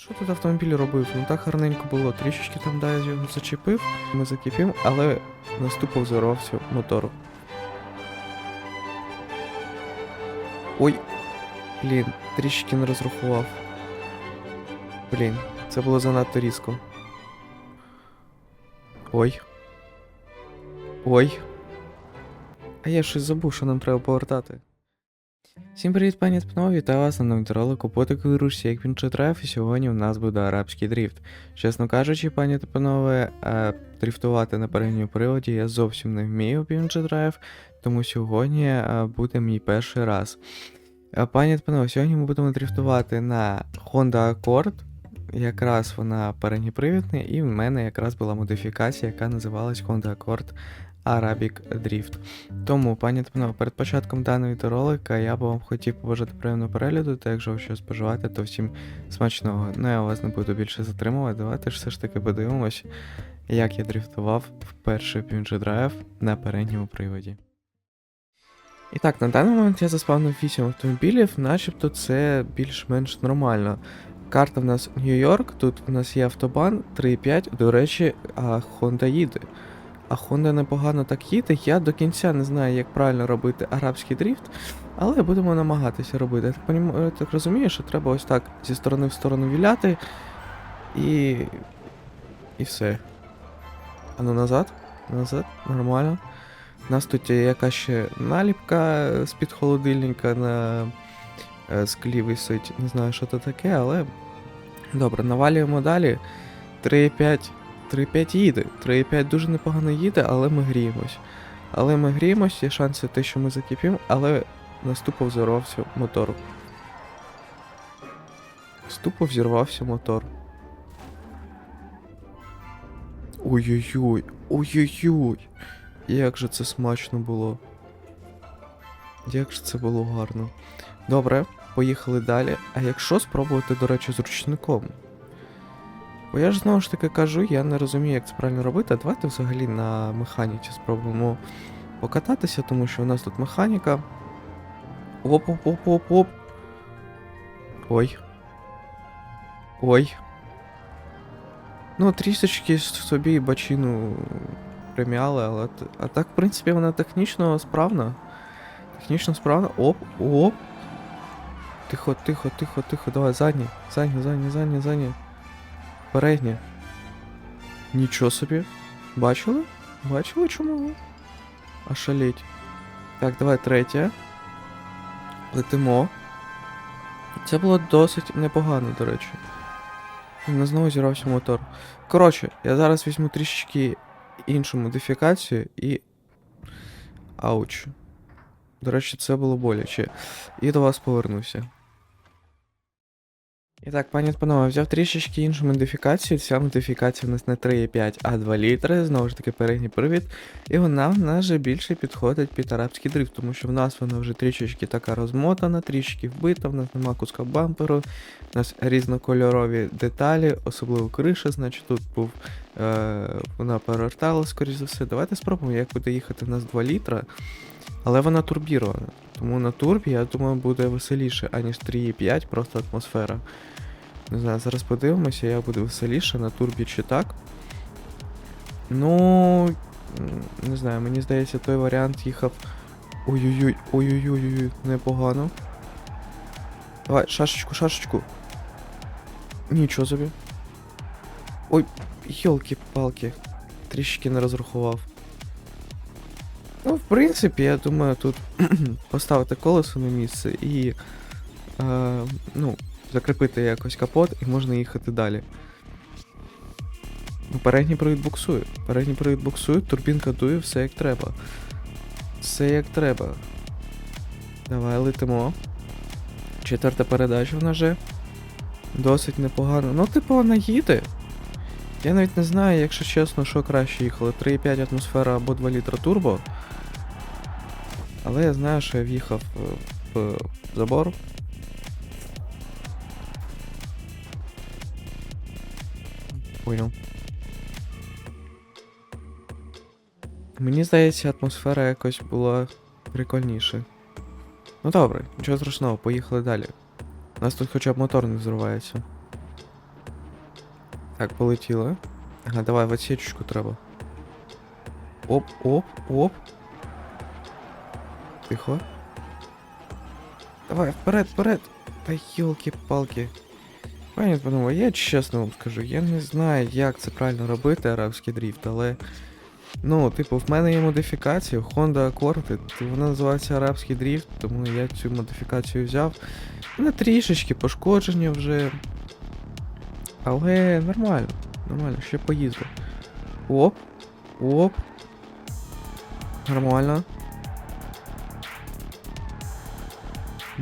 Що тут автомобіль робив? Ну так гарненько було. Трішечки там да, я його зачепив, ми закипів, але наступив зорвався мотор. Ой. Блін, трішечки не розрахував. Блін, це було занадто різко. Ой. Ой. А я щось забув, що нам треба повертати. Всім привіт, пані панове, вітаю вас на новому ролику по ручці, як він читрав, і сьогодні у нас буде арабський дріфт. Чесно кажучи, пані та панове, е, дріфтувати на передньому приводі я зовсім не вмію в Drive, тому сьогодні е, буде мій перший раз. Е, Пані та панове, сьогодні ми будемо дріфтувати на Honda Accord. Якраз вона передньопривідна, і в мене якраз була модифікація, яка називалась Honda Accord Arabic Drift. Тому, пані та перед початком даного відеоролика я б вам хотів побажати приємного перегляду, та якщо ви щось споживаєте, то всім смачного. Ну я вас не буду більше затримувати. Давайте ж все ж таки подивимось, як я дрифтував в перший PNG Drive на передньому приводі. І так, на даний момент я заспавнив 8 автомобілів, начебто це більш-менш нормально. Карта в нас Нью-Йорк, тут в нас є автобан 3.5, до речі, а Honda їде. А Honda непогано так їде. Я до кінця не знаю, як правильно робити арабський дріфт, але будемо намагатися робити. Я так, понім... я так розумію, що треба ось так зі сторони в сторону віляти і. І все. А ну назад, назад, нормально. У нас тут є якась ще наліпка з-під холодильника на е, склі висить. Не знаю, що це таке, але. Добре, навалюємо далі. 3,5. 3,5 їде. 3,5 дуже непогано їде, але ми гріємось. Але ми гріємось, є шанси те, що ми закипимо, але наступо взорвався мотор. Ступо взірвався мотор. Ой-ой-ой, ой-ой-ой. Як же це смачно було. Як же це було гарно. Добре, поїхали далі. А якщо спробувати, до речі, з ручником? Бо я ж знову ж таки кажу, я не розумію, як це правильно робити. Давайте взагалі на механіці спробуємо покататися, тому що у нас тут механіка. Оп-оп-оп-оп-оп. Ой. Ой. Ну, трішечки собі бачину примяли, але. А так, в принципі, вона технічно справна. Технічно справна. Оп, оп. Тихо, тихо, тихо, тихо, давай, задній, задній, задній, задній, задній. Переднє. Нічого собі. Бачили? Бачили чому? Ошалеть. Так, давай третє. Летимо. Це було досить непогано, до речі. У нас знову зірвався мотор. Коротше, я зараз візьму трішечки іншу модифікацію і. Ауч. До речі, це було боляче. І до вас повернуся. І так, пані панове, взяв трішечки іншу модифікацію. Ця модифікація у нас не 3,5, а 2 літри, знову ж таки передній привід. І вона в нас вже більше підходить під арабський дрифт, тому що в нас вона вже трішечки така розмотана, трішки вбита, в нас нема куска бамперу, у нас різнокольорові деталі, особливо криша, значить тут був. Е, вона перевертала, скоріш за все. Давайте спробуємо, як буде їхати в нас 2 літра. Але вона турбірована. Тому на турбі, я думаю, буде веселіше, аніж 3,5, просто атмосфера. Не знаю, зараз подивимося, як буде веселіше на турбі чи так. Ну. Не знаю, мені здається, той варіант їхав. Ой-ой-ой, ой-ой-ой, непогано. Давай, шашечку, шашечку. Нічого собі. Ой, йолки-палки. Трішки не розрахував. Ну, в принципі, я думаю, тут поставити колесо на місце і. Е, ну, закріпити якось капот і можна їхати далі. Ну, передній привід буксує. Передній привід буксує, турбінка дує, все як треба. Все як треба. Давай летимо. Четверта передача в нас же. Досить непогано. Ну, типу, вона їде. Я навіть не знаю, якщо чесно, що краще їхало. 3,5 атмосфера або 2 літра турбо. Але я знаю, що я в'їхав е, в забор. Понял. Мені здається, атмосфера якось була прикольніше. Ну добре, нічого страшного, поїхали далі. У нас тут хоча б мотор не взривається. Так, полетіли. Ага, давай в отсечечку треба. Оп, оп, оп. Тихо. Давай, вперед, вперед. Та йолки-палки. Пані панове, я чесно вам скажу, я не знаю, як це правильно робити, арабський дріфт, але. Ну, типу, в мене є модифікація Honda Accord, вона називається арабський дріфт, тому я цю модифікацію взяв. Вона трішечки пошкодження вже. Але нормально, нормально, ще поїзду. Оп, оп. Нормально.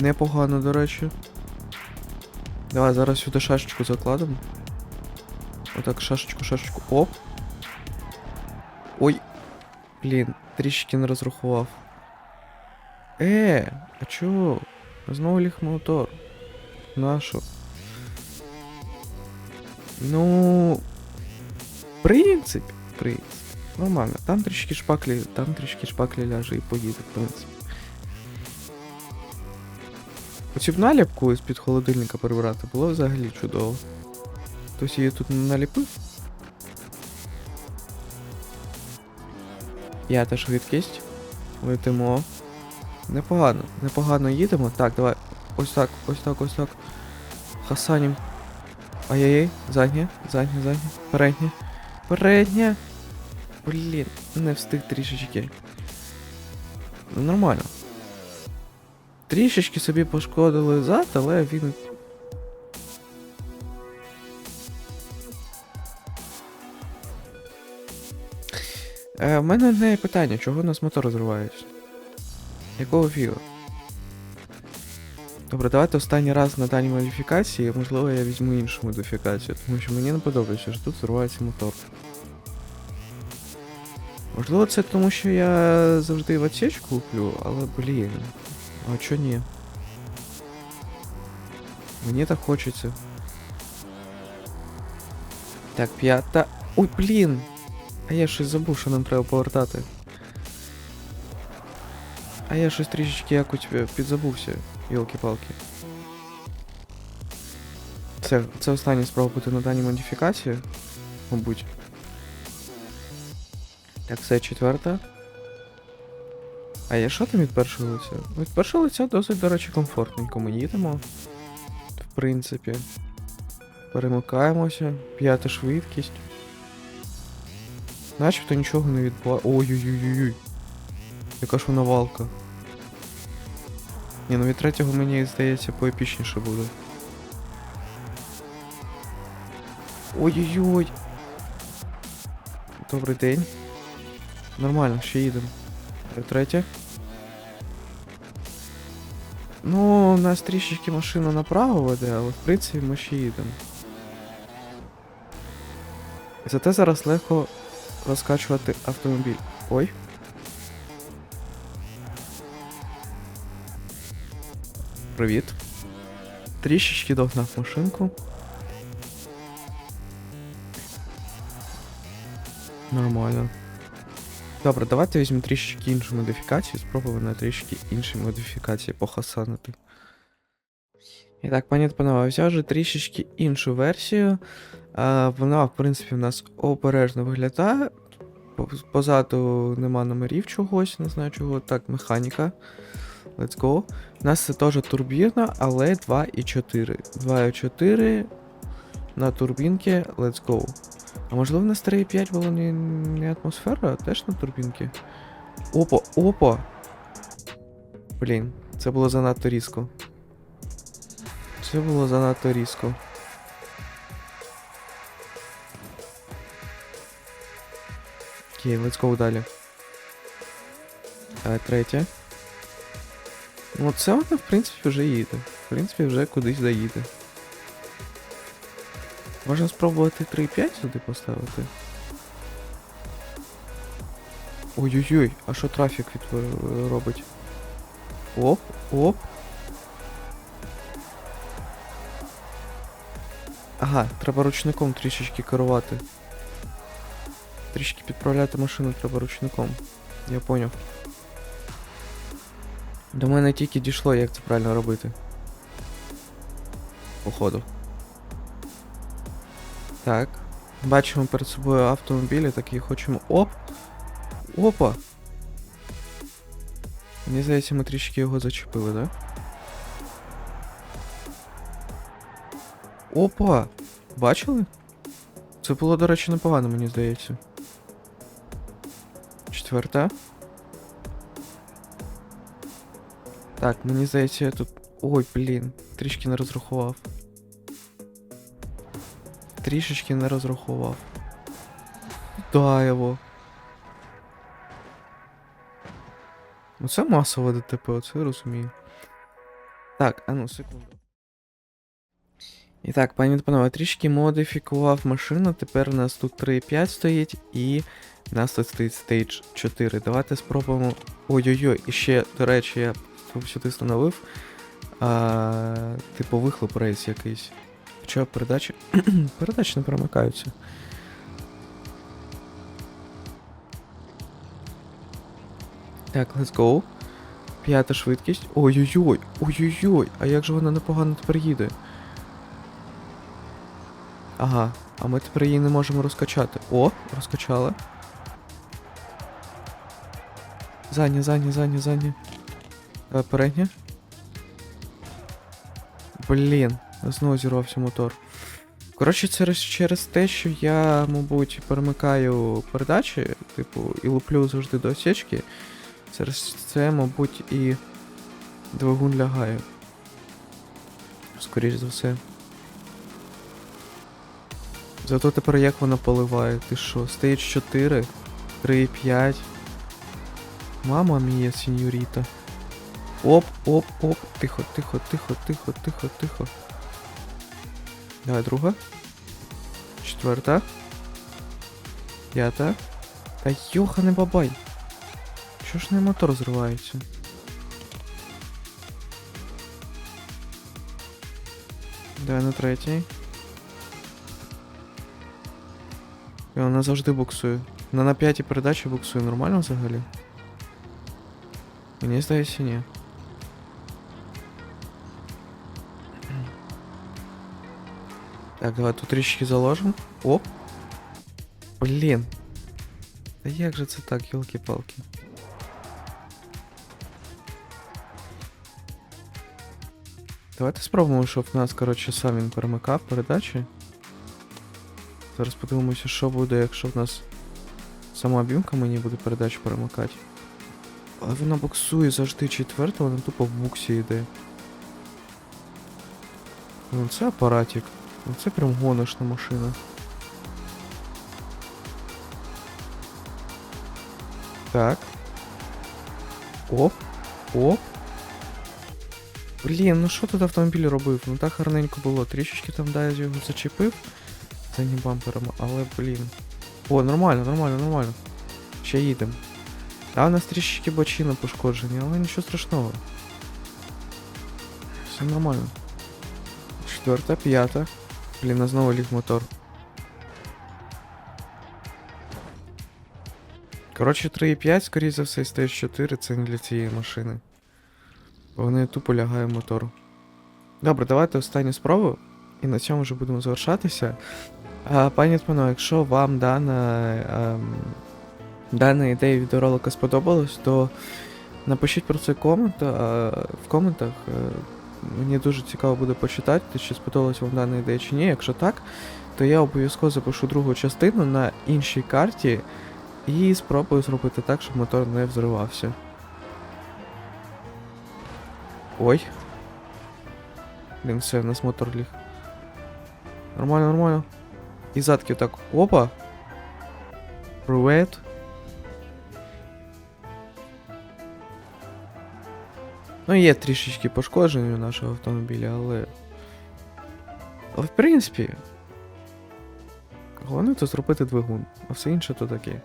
Непогано, до речі. Давай зараз сюди шашечку закладемо. Отак, шашечку, шашечку. Оп. Ой. Блін, трішки не розрахував. Е, а чого? Знову ліг мотор. Нащо? Ну. В принципі. Нормально. Там трішки шпаклі, там трішки шпаклі ляже і поїде, в принципі. Оцю наліпку з-під холодильника прибрати було взагалі чудово. Хтось її тут не наліпив? П'ята швидкість. Летимо. Непогано, непогано їдемо. Так, давай. Ось так, ось так, ось так. Хасанім. Ай-яй-яй, заднє, заднє, заднє. Переднє. Переднє. Блін, не встиг трішечки. Нормально. Трішечки собі пошкодили зад, але він. Е, в мене одне питання, чого у нас мотор розривається? Якого фіга? Добре, давайте останній раз на даній модифікації, можливо, я візьму іншу модифікацію, тому що мені не подобається, що тут зривається мотор. Можливо, це тому, що я завжди в отсечку куплю, але блін. А чо ні? Мені так хочеться. Так, п'ята. Ой, блін! А я щось забув, що нам треба повертати. А я щось трішечки якось е, підзабувся, йолки-палки. Це, це остання спроба бути на даній модифікації, мабуть. Так, це четверта. А я що там від першого лиця? Від першого лиця досить, до речі, комфортненько. Ми їдемо. В принципі. Перемикаємося. П'ята швидкість. Начебто нічого не відбувається. Ой-ой-ой-ой. Яка ж вона валка. Ні, ну від третього мені здається поепічніше буде. Ой-ой-ой. Добрий день. Нормально, ще їдемо. Третє. Ну, у нас трішечки машина направо веде, але в принципі ми ще їдемо. Зате зараз легко розкачувати автомобіль. Ой. Привіт. Трішечки догнав машинку. Нормально. Добре, давайте візьмемо трішечки іншу модифікацію, спробуємо на трішки інші модифікації похасанити. І так, пані панове, взяв вже трішечки іншу версію. А, вона, в принципі, в нас обережно виглядає. Позаду нема номерів чогось, не знаю чого. Так, механіка. Let's go. У нас це теж турбіна, але 2,4. 2,4 на турбінки. Let's go. А можливо на старій 5 було не, не атмосфера, а теж на турбінки? Опа, опа! Блін, це було занадто різко. Це було занадто різко. Окей, let's go далі. А, третє. Ну, це вона, в принципі, вже їде. В принципі, вже кудись доїде. Можна спробувати 3.5 сюди поставити. Ой-ой-ой, а що трафік від е, робить? Оп, оп. Ага, треба ручником трішечки керувати. Трішки підправляти машину треба ручником. Я поняв. До мене тільки дійшло, як це правильно робити. Походу. Так. Бачимо перед собою автомобілі, такий хочемо. Оп! Опа! Мені здається, ми трішки його зачепили, да? Опа! Бачили? Це було, до речі, непогано, мені здається. Четверта. Так, мені здається, я тут. Ой, блін, трішки не розрахував. Трішечки не розрахував. Да, його. Ну масове ДТП, оце я розумію. Так, а ну, секунду. І так, пані та панове, трішки модифікував машину. Тепер у нас тут 3.5 стоїть і у нас тут стоїть стейдж 4. Давайте спробуємо. Ой-ой-ой, і ще, до речі, я сюди встановив. А, типу вихлоп рейс якийсь. Хоча передачі. передачі не перемикаються. Так, let's go. П'ята швидкість. Ой-ой-ой, ой-ой-ой, а як же вона непогано тепер їде? Ага, а ми тепер її не можемо розкачати. О, розкачали. Задня, задня, задня, задня. Передня. Блін, знову зірвався мотор. Коротше, через, через те, що я, мабуть, перемикаю передачі, типу, і луплю завжди до осечки, через це, мабуть, і двигун лягає. Скоріше за все. Зато тепер як вона поливає? Ти що, стейдж 4, 3, 5. Мама мія, сеньоріта. Оп, оп, оп. Тихо, тихо, тихо, тихо, тихо, тихо. Давай, друга. Четверта. П'ята. Та йоханий бабай. Чого ж не мотор зривається? Давай на третій. І вона завжди буксує. Вона на п'ятій передачі буксує нормально взагалі? Мені здається, ні. Так, давай тут трішки заложимо. Оп. Блін. Та як же це так, йолки-палки? Давайте спробуємо, щоб в нас, коротше, сам він перемикав передачі. Зараз подивимося, що буде, якщо в нас сама бімка мені буде передачу перемикати. Але вона буксує завжди четверта, вона тупо в буксі йде. Ну це апаратик. Ну це прям гоночна машина. Так. Оп. Оп. Блін, ну що тут автомобіль робив? Ну так гарненько було. Трішечки там да, я його зачепив заднім бампером, але блін. О, нормально, нормально, нормально. Ще їдемо. Та у нас трішечки бочина пошкоджені, але нічого страшного. Все нормально. Четверта, п'ята. Блін, а знову ліг мотор. Коротше, 3,5, скоріше за все, стає 4 це не для цієї машини. Бо вони тупо лягає мотор. Добре, давайте останню спробу. І на цьому вже будемо завершатися. А, пані Тмано, якщо вам дана, ем, дана ідея відеоролика сподобалась, то напишіть про це комент а, в коментах. Е, Мені дуже цікаво буде почитати, чи сподобалась вам дана ідея чи ні. Якщо так, то я обов'язково запишу другу частину на іншій карті і спробую зробити так, щоб мотор не взривався. Ой. Блін, все, в нас мотор ліг. Нормально, нормально. І задки так. Опа. Привет. Ну, є трішечки пошкоджені у нашого автомобіля, але. Але в принципі. Головне то зробити двигун, а все інше то таке.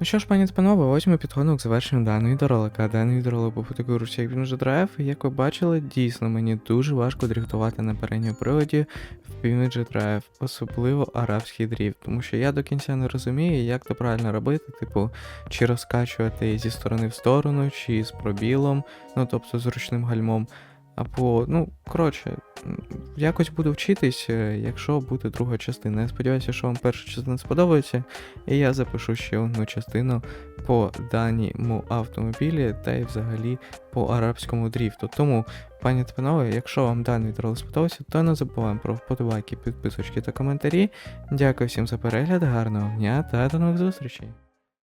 Ну що ж, пані та панове, ось ми підходимо к завершенню даної відеоролика. Даний відеоролик був такий ручей, як він вже драйв, і як ви бачили, дійсно мені дуже важко дріфтувати на передньому приводі в Pivot Drive, особливо арабський дріфт, тому що я до кінця не розумію, як це правильно робити, типу, чи розкачувати зі сторони в сторону, чи з пробілом, ну тобто з ручним гальмом. Або, ну, коротше, якось буду вчитись, е, якщо буде друга частина. Я сподіваюся, що вам перша частина сподобається, і я запишу ще одну частину по даному автомобілі та й взагалі по арабському дріфту. Тому, пані та панове, якщо вам даний відеоролик сподобався, то не забуваємо про вподобайки, підписочки та коментарі. Дякую всім за перегляд, гарного дня та до нових зустрічей!